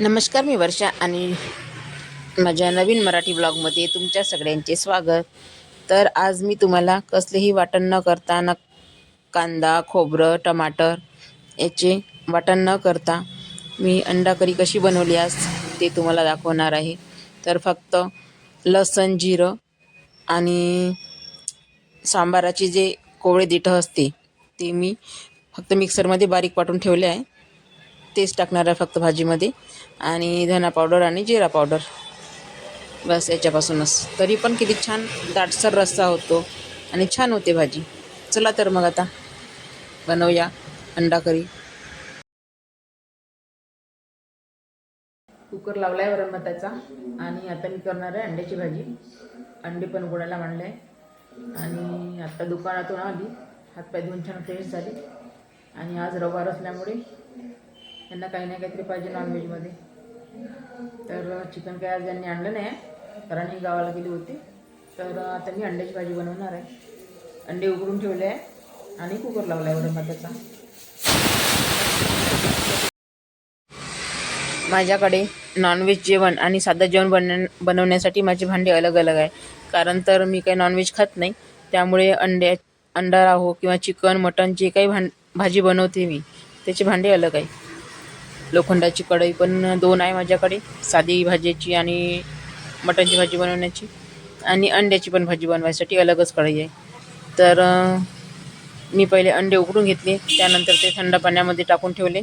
नमस्कार मी वर्षा आणि माझ्या नवीन मराठी ब्लॉगमध्ये तुमच्या सगळ्यांचे स्वागत. तर आज मी तुम्हाला कसलेही वाटण न करता न कांदा खोबरं टमाटर याचे वाटण न करता मी अंडा करी कशी बनवली आज ते तुम्हाला दाखवणार आहे. तर फक्त लसण जिरं आणि सांबाराचे जे कोवळे दिठं असते ते मी फक्त मिक्सरमध्ये बारीक वाटून ठेवले आहे. तेच टाकणार आहे फक्त भाजीमध्ये. आणि धना पावडर आणि जिरा पावडर बस याच्यापासूनच. तरी पण किती छान दाटसर रस्सा होतो आणि छान होते भाजी. चला तर मग आता बनवूया अंडा करी. कुकर लावला आहे वरण आणि आता मी करणार आहे अंड्याची भाजी. अंडे पण उघडायला मांडले. आहे आणि आत्ता दुकानातून आली. हातपाय धुवून छान फ्रेश झाली. आणि आज रविवार असल्यामुळे यांना काही ना काहीतरी पाहिजे नॉनव्हेजमध्ये तर चिकन काय आज यांनी आणलं नाही आहे कारण ही गावाला गेली होती. तर आता मी अंड्याची भाजी बनवणार आहे. अंडे उघडून ठेवले आहे आणि कुकर लावला आहे वरण भाताचा माझ्याकडे नॉनव्हेज जेवण आणि साधं जेवण बन बनवण्यासाठी माझे भांडे अलग अलग आहे. कारण तर मी काही नॉनव्हेज खात नाही. त्यामुळे अंड्या अंडा राहो किंवा चिकन मटन जे काही भां भाजी बनवते मी. त्याचे भांडे अलग आहे. लोखंडाची कढई पण दोन आहे माझ्याकडे. साधी भाजीची आणि मटणची भाजी बनवण्याची. आणि अंड्याची पण भाजी बनवायसाठी अलगच कढई आहे. तर मी पहिले अंडे उकडून घेतले. त्यानंतर ते थंड पाण्यामध्ये टाकून ठेवले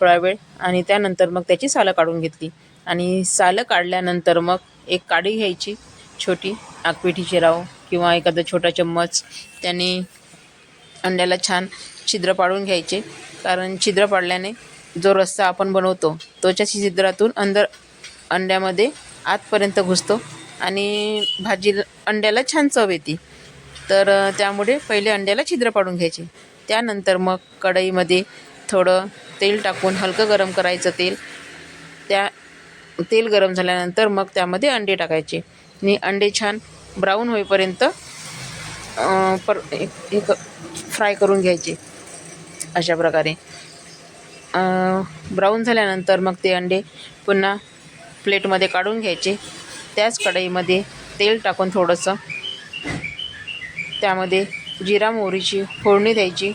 थोडा वेळ. आणि त्यानंतर मग त्याची सालं काढून घेतली. आणि सालं काढल्यानंतर मग एक काडी घ्यायची छोटी आगपेठीची राव किंवा एखादा छोटा चम्मच. त्याने अंड्याला छान छिद्र पाडून घ्यायचे. कारण छिद्र पाडल्याने जो रस्सा आपण बनवतो तोच्या छिद्रातून अंदर अंड्यामध्ये आतपर्यंत घुसतो आणि भाजी अंड्याला छान चव येते. तर त्यामुळे पहिले अंड्याला छिद्र पाडून घ्यायचे. त्यानंतर मग कढईमध्ये थोडं तेल टाकून हलकं गरम करायचं तेल. त्या तेल गरम झाल्यानंतर मग त्यामध्ये अंडे टाकायचे. आणि अंडे छान ब्राऊन होईपर्यंत पर एक एक फ्राय करून घ्यायचे. अशा प्रकारे. ब्राऊन झाल्यानंतर मग ते अंडे पुन्हा प्लेटमध्ये काढून घ्यायचे. त्याच कढईमध्ये तेल टाकून थोडंसं. त्यामध्ये जिरा मोहरीची फोडणी द्यायची.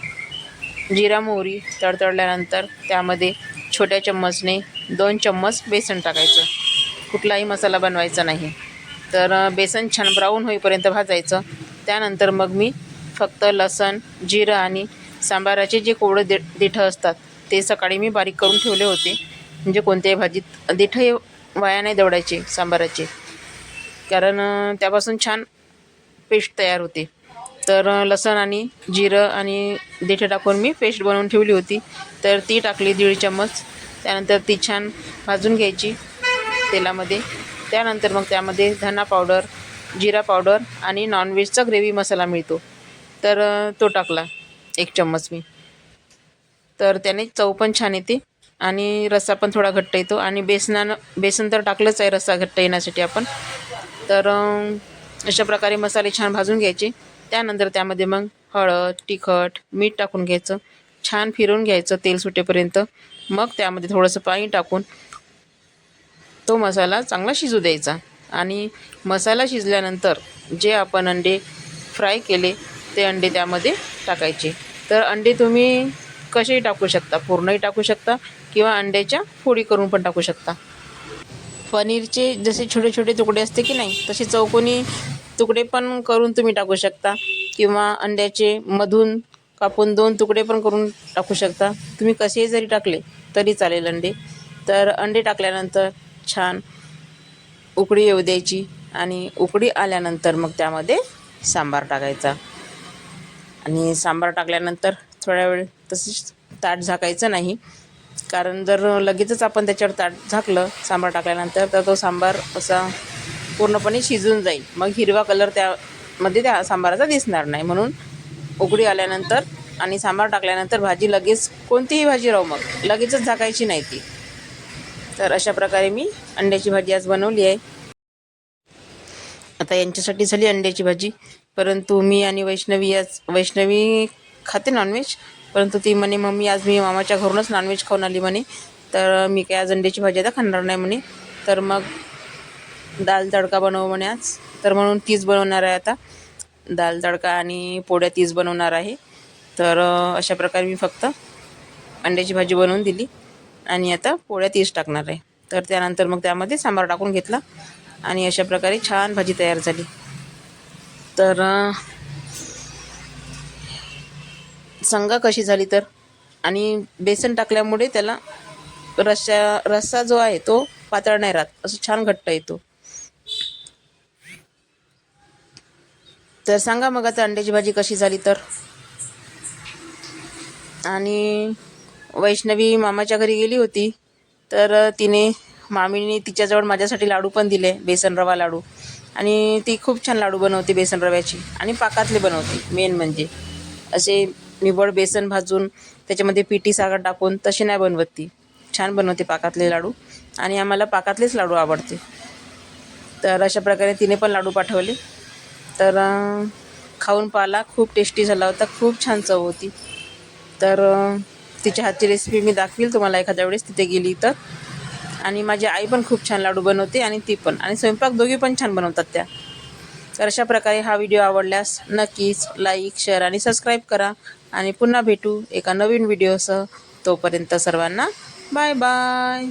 जिरा मोहरी तडतडल्यानंतर त्यामध्ये छोट्या चम्मचने दोन चम्मच बेसन टाकायचं. कुठलाही मसाला बनवायचा नाही. तर बेसन छान ब्राऊन होईपर्यंत भाजायचं. त्यानंतर मग मी फक्त लसण जिरं आणि सांबाराचे जे कोवळं दे देठं असतात ते सकाळी मी बारीक करून ठेवले होते. म्हणजे कोणत्याही भाजीत देठही वाया नाही दवडायचे सांबाराचे. कारण त्यापासून छान पेस्ट तयार होते. तर लसण आणि जिरं आणि देठं टाकून मी पेस्ट बनवून ठेवली होती. तर ती टाकली दीड चम्मच. त्यानंतर ती छान भाजून घ्यायची तेलामध्ये. त्यानंतर मग त्यामध्ये धना पावडर जिरा पावडर आणि नॉनव्हेजचा ग्रेव्ही मसाला मिळतो. तर तो टाकला एक चम्मच मी. तर त्याने चव पण छान येते. आणि रस्सा पण थोडा घट्ट येतो. आणि बेसनानं बेसन तर टाकलंच आहे रस्सा घट्ट येण्यासाठी आपण. तर अशा प्रकारे मसाले छान भाजून घ्यायचे. त्यानंतर त्यामध्ये मग हळद तिखट मीठ टाकून घ्यायचं. छान फिरवून घ्यायचं तेल सुटेपर्यंत. मग त्यामध्ये थोडंसं पाणी टाकून तो मसाला चांगला शिजू द्यायचा. आणि मसाला शिजल्यानंतर जे आपण अंडे फ्राय केले ते अंडे त्यामध्ये टाकायचे. तर अंडे तुम्ही कसेही टाकू शकता. पूर्णही टाकू शकता किंवा अंड्याच्या फोडी करून पण टाकू शकता. पनीरचे जसे छोटे छोटे तुकडे असते की नाही तसे चौकोनी तुकडे पण करून तुम्ही टाकू शकता. किंवा अंड्याचे मधून कापून दोन तुकडे पण करून टाकू शकता. तुम्ही कसेही जरी टाकले तरी चालेल अंडे. तर अंडे टाकल्यानंतर छान उकडी येऊ द्यायची आणि उकडी आल्यानंतर मग त्यामध्ये सांबार टाकायचा. आणि सांबार टाकल्यानंतर थोड्या वेळ तसेच ताट झाकायचं नाही. कारण जर लगेचच आपण त्याच्यावर ताट झाकलं सांबार टाकल्यानंतर तर तो सांबार असा पूर्णपणे शिजून जाईल. मग हिरवा कलर त्यामध्ये त्या सांबाराचा दिसणार नाही. म्हणून उघडी आल्यानंतर आणि सांबार टाकल्यानंतर भाजी लगेच कोणतीही भाजी राहू मग. लगेचच झाकायची नाही ती. तर अशा प्रकारे मी अंड्याची भाजी आज बनवली आहे. आता यांच्यासाठी झाली अंड्याची भाजी. परंतु मी आणि वैष्णवी आज वैष्णवी खाते नॉनव्हेज परंतु ती म्हणे मम्मी आज मी मामाच्या घरूनच नॉनव्हेज खाऊन आली म्हणे. तर मी काय आज अंड्याची भाजी आता खाणार नाही म्हणे. तर मग दाल तडका बनव म्हणे आज. तर म्हणून तीच बनवणार आहे आता. दाल तडका आणि पोळ्या तीच बनवणार आहे. तर अशा प्रकारे मी फक्त अंड्याची भाजी बनवून दिली. आणि आता पोळ्या तीच टाकणार आहे. तर त्यानंतर मग त्यामध्ये सांबार टाकून घेतला. आणि अशा प्रकारे छान भाजी तयार झाली. तर सांगा कशी झाली तर? आणि बेसन टाकल्यामुळे त्याला रस्सा रस्सा जो आहे तो पातळ नाही राहत. असं छान घट्ट येतो. तर सांगा मग आता अंड्याची भाजी कशी झाली तर? आणि वैष्णवी मामाच्या घरी गेली होती तर तिने मामीने तिच्याजवळ माझ्यासाठी लाडू पण दिले बेसन रवा लाडू. आणि ती खूप छान लाडू बनवते बेसन रव्याची. आणि पाकातले बनवते मेन म्हणजे. असे निवड बेसन भाजून त्याच्यामध्ये पिठी साखर टाकून तशी नाही बनवत ती. छान बनवते पाकातले लाडू. आणि आम्हाला पाकातलेच लाडू आवडते. तर अशा प्रकारे तिने पण लाडू पाठवले. तर खाऊन पाहिला. खूप टेस्टी झाला होता. खूप छान चव होती. तर तिच्या हातची रेसिपी मी दाखवील तुम्हाला एखाद्या वेळेस. तिथे गेली तर. आणि माझी आई पण खूप छान लाडू बनवते आणि ती पण. आणि स्वयंपाक दोघी पण छान बनवतात त्या. तर अशा प्रकारे हा व्हिडिओ आवडल्यास नक्कीच लाईक शेअर आणि सबस्क्राईब करा. आणि पुन्हा भेटू एका नवीन व्हिडिओसह. तोपर्यंत सर्वांना बाय बाय.